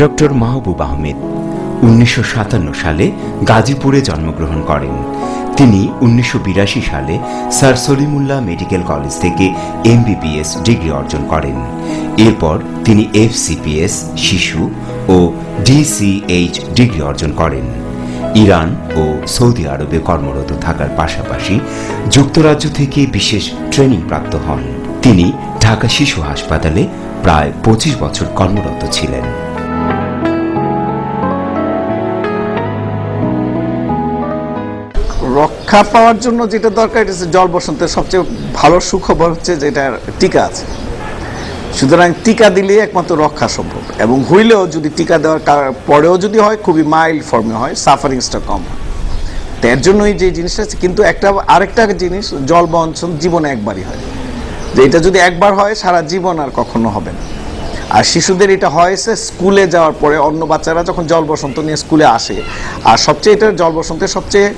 Doctor মাহবুব আহমেদ উনিশশো সাতান্ন সালে গাজীপুরে জন্মগ্রহণ করেন। তিনি উনিশশো বিরাশি সালে স্যার সলিমুল্লাহ মেডিকেল কলেজ থেকে এমবিবিএস ডিগ্রি অর্জন করেন। এরপর তিনি এফসিপিএস, শিশু ও ডিসিএইচ ডিগ্রি অর্জন করেন। ইরান ও সৌদি আরবে কর্মরত থাকার পাশাপাশি যুক্তরাজ্য থেকে বিশেষ ট্রেনিং প্রাপ্ত হন। তিনি ঢাকা শিশু হাসপাতালে প্রায় পঁচিশ বছর কর্মরত ছিলেন। রক্ষা পাওয়ার জন্য যেটা দরকার, এটা জল বসন্তের সবচেয়ে ভালো সুখবর হচ্ছে যে এটার টিকা আছে। সুতরাং টিকা দিলে একমাত্র রক্ষা সম্ভব। এবং হইলেও যদি টিকা দেওয়ার পরেও যদি হয়, খুবই মাইল্ড ফর্মে হয় সাফারিংসটা কম হয়। তো এর জন্যই যে জিনিসটা আছে, কিন্তু একটা, আরেকটা জিনিস, জল বঞ্চন জীবনে একবারই হয়। যে এটা যদি একবার হয়, সারা জীবন আর কখনো হবে না। আর শিশুদের এটা হয়েছে স্কুলে যাওয়ার পরে অন্য বাচ্চারা যখন জল বসন্ত নিয়ে স্কুলে আসে। আর সবচেয়ে এটা জল বসন্তের সবচেয়ে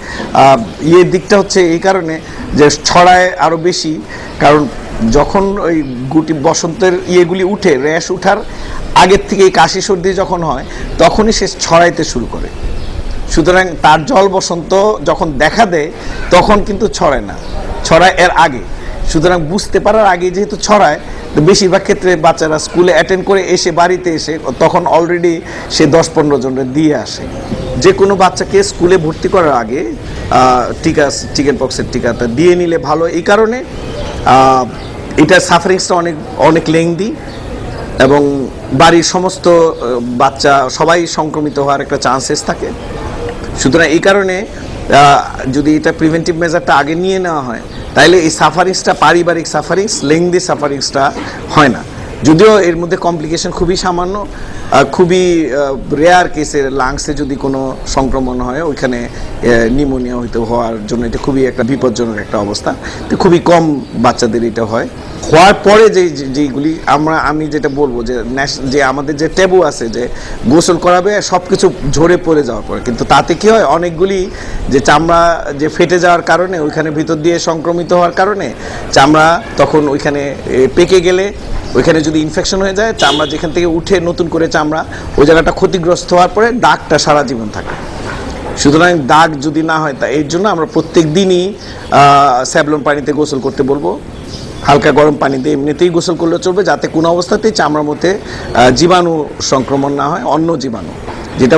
ইয়ে দিকটা হচ্ছে এই কারণে যে ছড়ায় আরও বেশি। কারণ যখন ওই গুটি বসন্তের ইয়েগুলি উঠে, র্যাশ উঠার আগের থেকে এই কাশি সর্দি যখন হয়, তখনই সে ছড়াইতে শুরু করে। সুতরাং তার জল বসন্ত যখন দেখা দেয়, তখন কিন্তু ছড়ায় না। ছড়ায় এর আগে। সুতরাং বুঝতে পারার আগে যেহেতু ছড়ায়, তো বেশিরভাগ ক্ষেত্রে বাচ্চারা স্কুলে অ্যাটেন্ড করে এসে বাড়িতে এসে তখন অলরেডি সে দশ পনেরো জনের দিয়ে আসে। যে কোনো বাচ্চাকে স্কুলে ভর্তি করার আগে টিকা চিকেন পক্সের টিকাটা দিয়ে নিলে ভালো। এই কারণে এটা সাফারিংসটা অনেক অনেক লেংদি এবং বাড়ির সমস্ত বাচ্চা সবাই সংক্রমিত হওয়ার একটা চান্সেস থাকে। সুতরাং এই কারণে যদি এটা প্রিভেন্টিভ মেজারটা আগে নিয়ে নেওয়া হয় তাহলে এই সাফারিংসটা পারিবারিক সাফারিংস লেংদি সাফারিংসটা হয় না। যদিও এর মধ্যে কমপ্লিকেশন খুবই সামান্য খুবই রেয়ার কেসের লাংসে যদি কোনো সংক্রমণ হয়, ওইখানে নিউমোনিয়া হয়তো হওয়ার জন্য এটা খুবই একটা বিপজ্জনক একটা অবস্থা। তো খুবই কম বাচ্চাদের এটা হয়। হওয়ার পরে যে যেগুলি আমরা, আমি যেটা বলব যে যে আমাদের যে টেবু আছে যে, গোসল করাবে সব কিছু ঝরে পড়ে যাওয়ার পরে। কিন্তু তাতে কি হয়, অনেকগুলি যে চামড়া যে ফেটে যাওয়ার কারণে, ওইখানে ভিতর দিয়ে সংক্রমিত হওয়ার কারণে, চামড়া তখন ওইখানে পেকে গেলে, ওইখানে যদি ইনফেকশন হয়ে যায়, চামড়া যেখান থেকে উঠে নতুন করে চামড়া, ওই জায়গাটা ক্ষতিগ্রস্ত হওয়ার পরে দাগটা সারা জীবন থাকে। সুতরাং দাগ যদি না হয়, তা এর জন্য আমরা প্রত্যেক দিনই স্যাবলন পানিতে গোসল করতে বলব। হালকা গরম পানিতে এমনিতেই গোসল করলে চলবে, যাতে কোনো অবস্থাতেই চামড়ার মধ্যে জীবাণু সংক্রমণ না হয়, অন্য জীবাণু। যেটা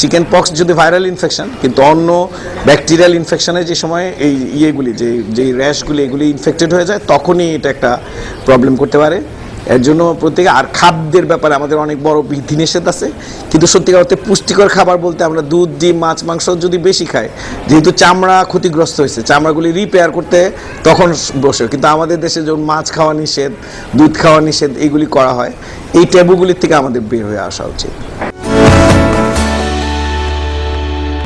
চিকেন পক্স যদি ভাইরাল ইনফেকশন, কিন্তু অন্য ব্যাকটেরিয়াল ইনফেকশনে যে সময় এই ইয়েগুলি, যে, যেই র্যাশগুলি, এগুলি ইনফেক্টেড হয়ে যায়, তখনই এটা একটা প্রবলেম করতে পারে। এর জন্য প্রত্যেকে, আর খাদ্যের ব্যাপারে আমাদের অনেক বড় বিধিনিষেধ আছে। কিন্তু সত্যিকার অর্থে পুষ্টিকর খাবার বলতে আমরা দুধ, ডিম, মাছ, মাংস যদি বেশি খাই, যেহেতু চামড়া ক্ষতিগ্রস্ত হয়েছে, চামড়াগুলি রিপেয়ার করতে তখন বসে। কিন্তু আমাদের দেশে যখন মাছ খাওয়া নিষেধ, দুধ খাওয়া নিষেধ এইগুলি করা হয়, এই ট্যাবুগুলির থেকে আমাদের বের হয়ে আসা উচিত।